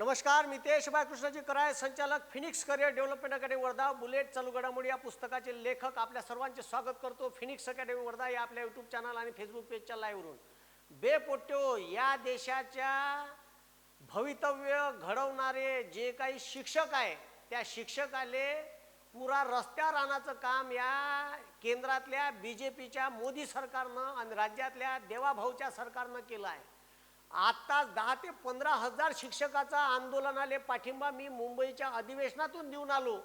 नमस्कार मी तेश बाळकृष्णाजी कराय संचालक Phoenix career development academy Wardha bullet चालू घडामोडी या पुस्तकाचे लेखक आपल्या सर्वांचे स्वागत करतो फिनिक्स अकॅडमी वर्धा या आपल्या यूट्यूब चॅनल आणि फेसबुक पेजच्या लाईव्हवरून बेपोट्यो या देशाच्या भवितव्य घडवणारे जे काही शिक्षक आहे त्या शिक्षकाले पुरा रस्त्यावर आणायचं काम या केंद्रातल्या बी जे पीच्या मोदी सरकारनं आणि राज्यातल्या देवाभाऊच्या सरकारनं केलं आहे. आत्ताच दहा ते पंधरा हजार शिक्षकाचा आंदोलनाले पाठिंबा मी मुंबईच्या अधिवेशनातून देऊन आलो.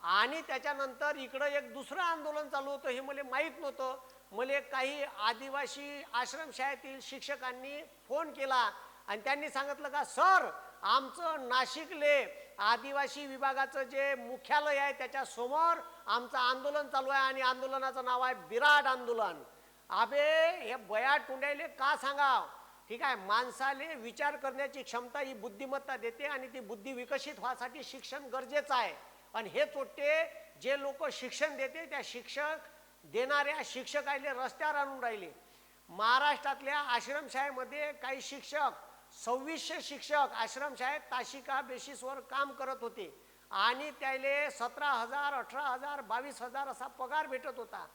आणि त्याच्यानंतर इकडं एक दुसरं आंदोलन चालू होतं हे मला माहीत नव्हतं. मला काही आदिवासी आश्रमशाळेतील शिक्षकांनी फोन केला आणि त्यांनी सांगितलं का सर आमचं नाशिकले आदिवासी विभागाचं जे मुख्यालय आहे त्याच्यासमोर आमचं आंदोलन चालू आहे आणि आंदोलनाचं नाव आहे बिराट आंदोलन. अबे हे बया टुंड्याले का सांगाव? ठीक आहे माणसाले विचार करण्याची क्षमता ही बुद्धिमत्ता देते आणि ती बुद्धी विकसित व्हासाठी शिक्षण गरजेचं आहे. आणि हे तोटे जे लोक शिक्षण देते त्या शिक्षक देणाऱ्या शिक्षकाले रस्त्यावर आणून राहिले. महाराष्ट्रातल्या आश्रमशाळेमध्ये काही शिक्षक सव्वीसशे शिक्षक आश्रमशाळेत ताशिका बेसिसवर काम करत होते. आणि त्याले सतरा हजार अठरा हजार बावीस हजार असा पगार भेटत होता.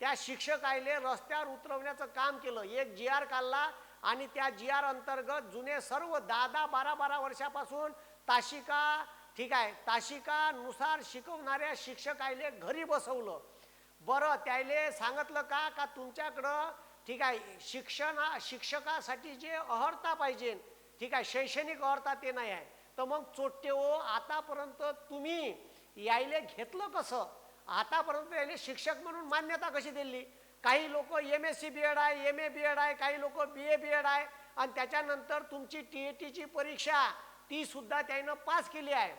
त्या शिक्षकायले रस्त्यावर उतरवण्याचं काम केलं. एक जी आर काढला आणि त्या जी आर अंतर्गत जुने सर्व दहा दहा बारा बारा वर्षापासून ताशिका ठीक आहे ताशिकानुसार शिकवणाऱ्या शिक्षकायले घरी बसवलं. बरं त्याले सांगितलं का का तुमच्याकडं ठीक आहे शिक्षणा शिक्षकासाठी जे अहर्ता पाहिजे ठीक आहे शैक्षणिक अहर्ता ते नाही आहे. तर मग चोट्टे हो आतापर्यंत तुम्ही यायले घेतलं कसं? आतापर्यंत यायले शिक्षक म्हणून मान्यता कशी दिली? काही लोक M S C B Ed आहे एम ए बी एड आहे काही लोक बी ए बी एड आहे. आणि त्याच्यानंतर तुमची टी ए टीची परीक्षा ती सुद्धा त्यानं पास केली आहे.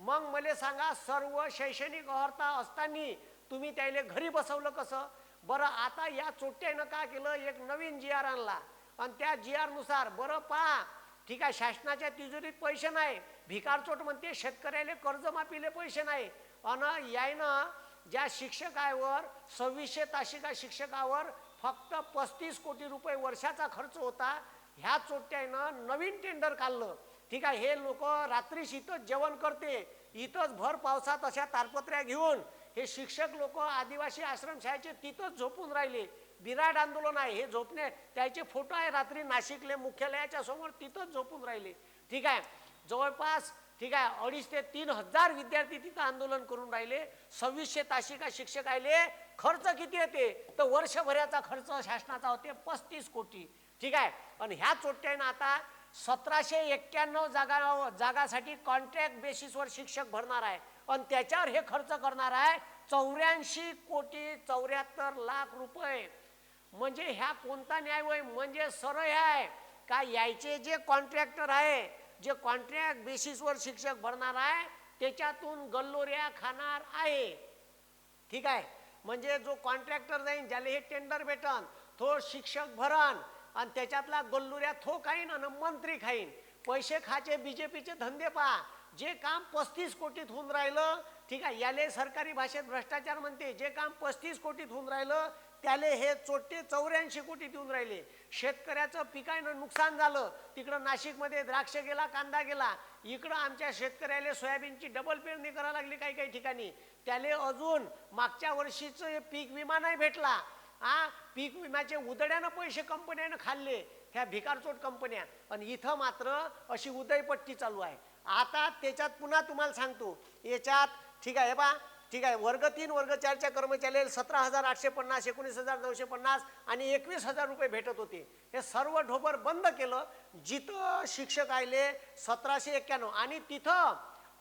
मग मला सांगा सर्व शैक्षणिक अहर्ता असताना तुम्ही त्याला घरी बसवलं कसं? बरं आता या चोट्यानं काय केलं एक नवीन जी आर आणला? आणि त्या जी आरनुसार बरं पहा. ठीक आहे शासनाच्या तिजोरीत पैसे नाही. भिकारचोट म्हणते शेतकऱ्याला कर्जमाफीले पैसे नाही. आणि यायनं ज्या शिक्षकावर सव्वीसशे तासिका शिक्षकावर फक्त पस्तीस कोटी रुपये वर्षाचा खर्च होता ह्या चोट्यानं नवीन टेंडर काढलं. ठीक आहे हे लोक रात्रीच इथंच जेवण करते इथंच भर पावसात अशा तारपत्र्या घेऊन हे शिक्षक लोक आदिवासी आश्रमशाळेचे तिथंच झोपून राहिले. बिराड आंदोलन आहे हे झोपणे त्याचे फोटो आहे रात्री नाशिकले मुख्यालयाच्या समोर तिथंच झोपून राहिले. ठीक आहे जवळपास ठीक आहे अडीच ते तीन हजार विद्यार्थी तिथं आंदोलन करून राहिले. सव्वीसशे तासिका शिक्षक आले? खर्च किती येते? तर वर्षभराचा खर्च शासनाचा होते पस्तीस कोटी. ठीक आहे आणि ह्या चोट्यानं आता सतराशे एक्क्याण्णव जागा जागासाठी कॉन्ट्रॅक्ट बेसिसवर शिक्षक भरणार आहे. आणि त्याच्यावर हे खर्च करणार आहे चौऱ्याऐंशी कोटी चौऱ्याहत्तर लाख रुपये. म्हणजे ह्या कोणता न्याय होय म्हणजे सरळ आहे. का यायचे जे कॉन्ट्रॅक्टर आहे जे कॉन्ट्रॅक्ट बेसिसवर शिक्षक भरणार आहे त्याच्यातून गल्लोऱ्या खाणार आहे. ठीक आहे? म्हणजे जो कॉन्ट्रॅक्टर जाईन ज्याला हे टेंडर भेटन तो शिक्षक भरण आणि त्याच्यातला गल्लुऱ्या थो खाईन आणि मंत्री खाईन. पैसे खाचे बीजेपीचे धंदे पहा. जे काम पस्तीस कोटीत होऊन राहिलं ठीक आहे? याले सरकारी भाषेत भ्रष्टाचार म्हणते. जे काम पस्तीस कोटीत होऊन राहिलं त्याले हे चोट्टे चौऱ्याऐंशी कोटी देऊन राहिले. शेतकऱ्याचं पिकानं नुकसान झालं. तिकडं नाशिकमध्ये द्राक्ष गेला कांदा गेला. इकडं आमच्या शेतकऱ्याला सोयाबीनची डबल पेरणी करायला लागली काही काही ठिकाणी. त्याले अजून मागच्या वर्षीचं पीक विमा नाही भेटला. हा पीक विम्याचे उदड्यानं पैसे कंपन्यानं खाल्ले ह्या भिकारचोट कंपन्या. आणि इथं मात्र अशी उदयपट्टी चालू आहे. आता त्याच्यात पुन्हा तुम्हाला सांगतो. याच्यात ठीक आहे बा ठीक आहे वर्ग तीन वर्ग चारच्या कर्मचाऱ्याला सतरा हजार आठशे पन्नास एकोणीस हजार नऊशे पन्नास आणि एकवीस हजार रुपये भेटत होते. हे सर्व ढोबर बंद केलं. जिथं शिक्षक आले सतराशे एक्क्याण्णव. आणि तिथं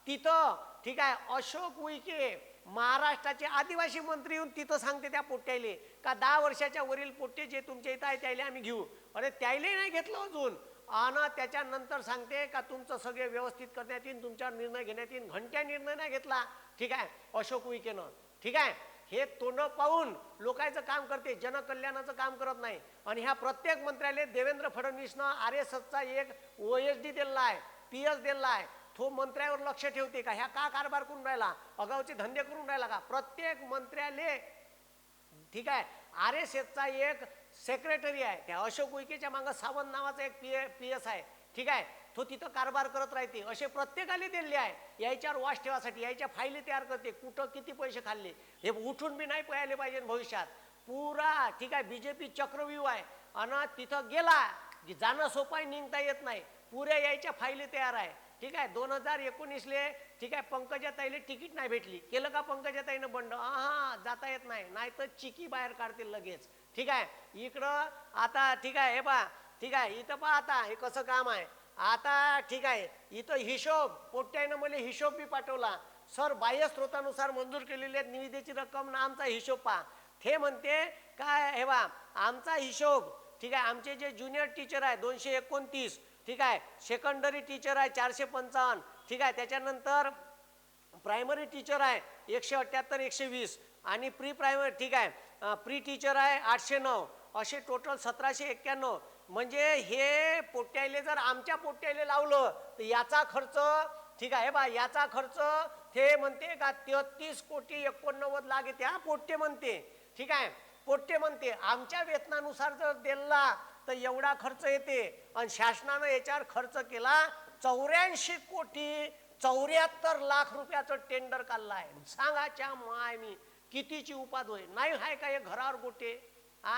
तिथं ठीक आहे अशोक उईके महाराष्ट्राचे आदिवासी मंत्री येऊन तिथं सांगते त्या पोट्याले का दहा वर्षाच्या वरील पोट्टे जे तुमच्या इथं आहे त्याला आम्ही घेऊ. अरे त्याला नाही घेतलं अजून. आणि त्याच्यानंतर सांगते का तुमचं सगळे व्यवस्थित करण्यात येईल तुमच्यावर निर्णय घेण्यात येईल घंट्या निर्णय नाही घेतला. ठीक आहे? अशोक विकेनं ठीक आहे? हे तोंड पाहून लोकांचं काम करते जनकल्याणाचं काम करत नाही. आणि ह्या प्रत्येक मंत्र्यालय देवेंद्र फडणवीसनं आर एस एसचा एक ओ एस डी दिलेला आहे पी एस दिलेला आहे. तो मंत्र्यावर लक्ष ठेवते का? ह्या का कारभार करून राहिला? अगावचे धंदे करून राहिला का? प्रत्येक मंत्र्याले ठीक आहे? आर एस एसचा एक सेक्रेटरी आहे. त्या अशोक उईकेच्या मागं सावंत नावाचा एक पी पी एस आहे. ठीक आहे? तो तिथं कारभार करत राहते. असे प्रत्येकाने दिलेले आहे. याच्यावर वास ठेवासाठी याच्या फायली तयार करते. कुठं किती पैसे खाल्ले? हे उठून बी नाही पळायला पाहिजे भविष्यात. पुरा ठीक आहे बीजेपी चक्रव्यूह आहे. आणि तिथं गेला की जाणं सोपाय निघता येत नाही. पुऱ्या यायच्या फायली तयार आहे. ठीक आहे दोन हजार एकोणीसले ठीक आहे पंकजा ताईले तिकीट नाही भेटली. केलं का पंकजा ताईनं बंड? हा जाता येत नाही. नाही तर चिकी बाहेर काढतील लगेच. ठीक आहे इकडं आता ठीक आहे हे पा ठीक आहे इथं पहा आता हे कसं काम आहे. आता ठीक आहे. इथं हिशोब पोट्यानं मला हिशोब बी पाठवला. सर बाह्य स्रोतानुसार मंजूर केलेल्या निविदेची रक्कम ना आमचा हिशोब पहा. ते म्हणते काय हे बा आमचा हिशोब ठीक आहे आमचे जे ज्युनियर टीचर आहे दोनशे एकोणतीस ठीक आहे सेकंडरी टीचर आहे चारशे पंचावन्न ठीक आहे त्याच्यानंतर प्रायमरी टीचर आहे एकशे अठ्ठ्याहत्तर एकशे वीस आणि प्री प्रायमरी ठीक आहे प्री टीचर आहे आठशे नऊ असे टोटल सतराशे एक्क्याण्णव. म्हणजे हे पोट्याले जर आमच्या पोट्याले लावलं तर याचा खर्च ठीक आहे बा याचा खर्च ते म्हणते का तेहतीस कोटी एकोणनव्वद लाख येते हा पोट्टे म्हणते. ठीक आहे? पोट्टे म्हणते. आमच्या वेतनानुसार जर दिला तर एवढा खर्च येते. आणि शासनानं याच्यावर खर्च केला चौऱ्याऐंशी कोटी चौऱ्याहत्तर लाख रुपयाचं टेंडर काढलं आहे सांगाच्या माय मी कितीची उपाध होय? नाही आहे का हे घरावर गोटे? आ?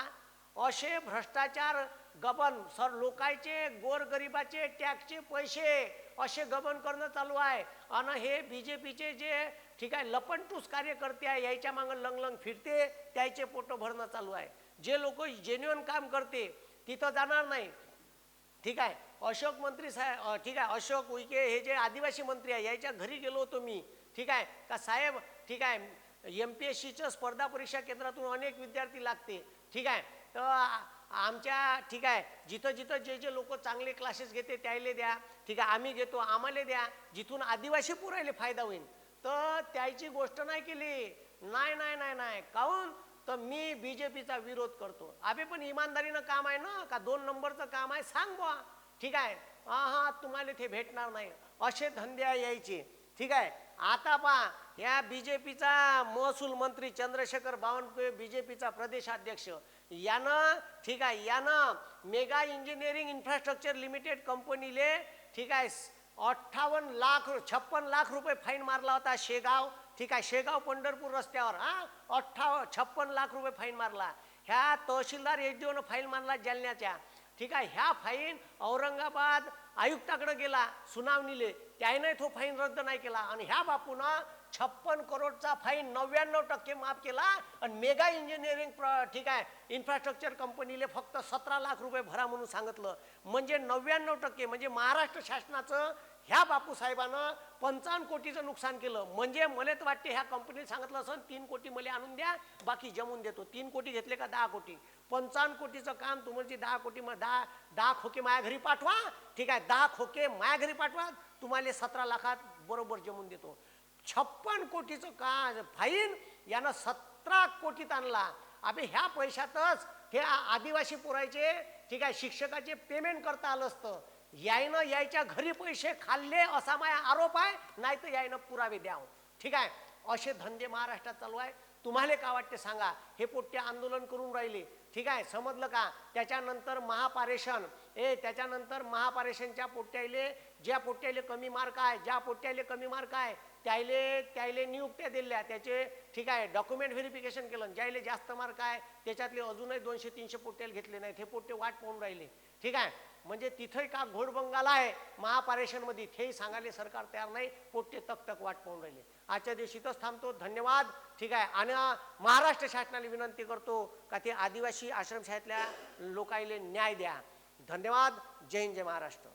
असे भ्रष्टाचार गबन सर लोकांचे गोरगरिबाचे टॅक्सचे पैसे असे गबन करणं चालू आहे. आणि हे बी जे पीचे जे ठीक आहे लपणटूस कार्यकर्ते आहे यायच्या मागं लंगलंग फिरते त्याचे पोटं भरणं चालू आहे. जे लोक जेन्युअन काम करते तिथं जाणार नाही. ठीक आहे अशोक मंत्री साहेब ठीक आहे अशोक उईके हे जे आदिवासी मंत्री आहे याच्या घरी गेलो होतो मी. ठीक आहे का साहेब ठीक आहे एम पी एस सीच्या स्पर्धा परीक्षा केंद्रातून अनेक विद्यार्थी लागते. ठीक आहे तर आमच्या ठीक आहे जिथं जिथं जे जे लोक चांगले क्लासेस घेते त्याले द्या. ठीक आहे आम्ही घेतो आम्हाला द्या. जिथून आदिवासी पुरायला फायदा होईल तर त्याची गोष्ट नाही केली. नाही नाही नाही नाही. काहून? तर मी बीजेपीचा विरोध करतो. अबे पण इमानदारीनं काम आहे ना? का दोन नंबरचं काम आहे? सांग बुवा. ठीक आहे. हा हा तुम्हाला ते भेटणार नाही. असे धंदे यायचे. ठीक आहे. आता पहा या बीजेपीचा महसूल मंत्री चंद्रशेखर बावनकुळे बीजेपीचा प्रदेशाध्यक्ष. यानं ठीक आहे यानं मेगा इंजिनिअरिंग इन्फ्रास्ट्रक्चर लिमिटेड कंपनीले ठीक आहे अठ्ठावन्न लाख छप्पन लाख रुपये फाईन मारला होता शेगाव ठीक आहे शेगाव पंढरपूर रस्त्यावर हा? अठ्ठाव छप्पन लाख रुपये फाईन मारला. ह्या तहसीलदार एच फाईन मारला जालन्याच्या. ठीक आहे ह्या फाईन औरंगाबाद आयुक्ताकडे गेला सुनावणीले. त्याने तो फाईन रद्द नाही केला. आणि ह्या बापूनं छप्पन करोडचा फाईन नव्याण्णव टक्के माफ केला आणि मेगा इंजिनिअरिंग प्र- ठीक आहे इन्फ्रास्ट्रक्चर कंपनीले फक्त सतरा लाख रुपये भरा म्हणून सांगितलं. म्हणजे नव्याण्णव टक्के म्हणजे महाराष्ट्र शासनाचं ह्या बापूसाहेबानं पंचावन्न कोटीचं नुकसान केलं. म्हणजे मला तर वाटते ह्या कंपनीने सांगितलं असं तीन कोटी मला आणून द्या बाकी जमून देतो. तीन कोटी घेतले का दहा कोटी? पंचावन्न कोटीचं काम तुम्हाला दहा कोटी मग दहा दहा खोके माया घरी पाठवा. ठीक आहे दहा खोके माया घरी पाठवा. तुम्हाला सतरा लाखात बरोबर जमून देतो. छप्पन कोटीचं का फाईन यानं सतरा कोटीत आणला. अबे ह्या पैशातच हे आदिवासी पुरायचे ठीक आहे शिक्षकाचे पेमेंट करता आलं असतं. यायनं यायच्या घरी पैसे खाल्ले असा माझा आरोप आहे नाही तर यायनं पुरावे द्यावं. ठीक आहे? असे धंदे महाराष्ट्रात चालू आहे. तुम्हाला का वाटते सांगा? हे पोट्टे आंदोलन करून राहिले. ठीक आहे? समजलं का? त्याच्यानंतर महापारेषण. ए त्याच्यानंतर महापारेषणच्या पोट्याले ज्या पोट्याले कमी मार्क आहे ज्या पोट्याले कमी मार्क आहे त्याले त्याले नियुक्त्या दिल्या. त्याचे ठीक आहे डॉक्युमेंट व्हेरिफिकेशन केलं. ज्याले जास्त मार्क आहे त्याच्यातले अजूनही दोनशे तीनशे पोट्याला घेतले नाहीत. हे पोट्टे वाट पाहून राहिले. ठीक आहे? म्हणजे तिथंही का घोडबंगाला आहे? महापारेषणमध्ये तेही सांगायला सरकार तयार नाही. पोट्टे तक तक वाट पाहून राहिले. आजच्या दिवशी थांबतो. धन्यवाद. ठीक आहे? आणि महाराष्ट्र शासनाला विनंती करतो का ते आदिवासी आश्रमशाळेतल्या लोकायले न्याय द्या. धन्यवाद. जय हिंद जय महाराष्ट्र.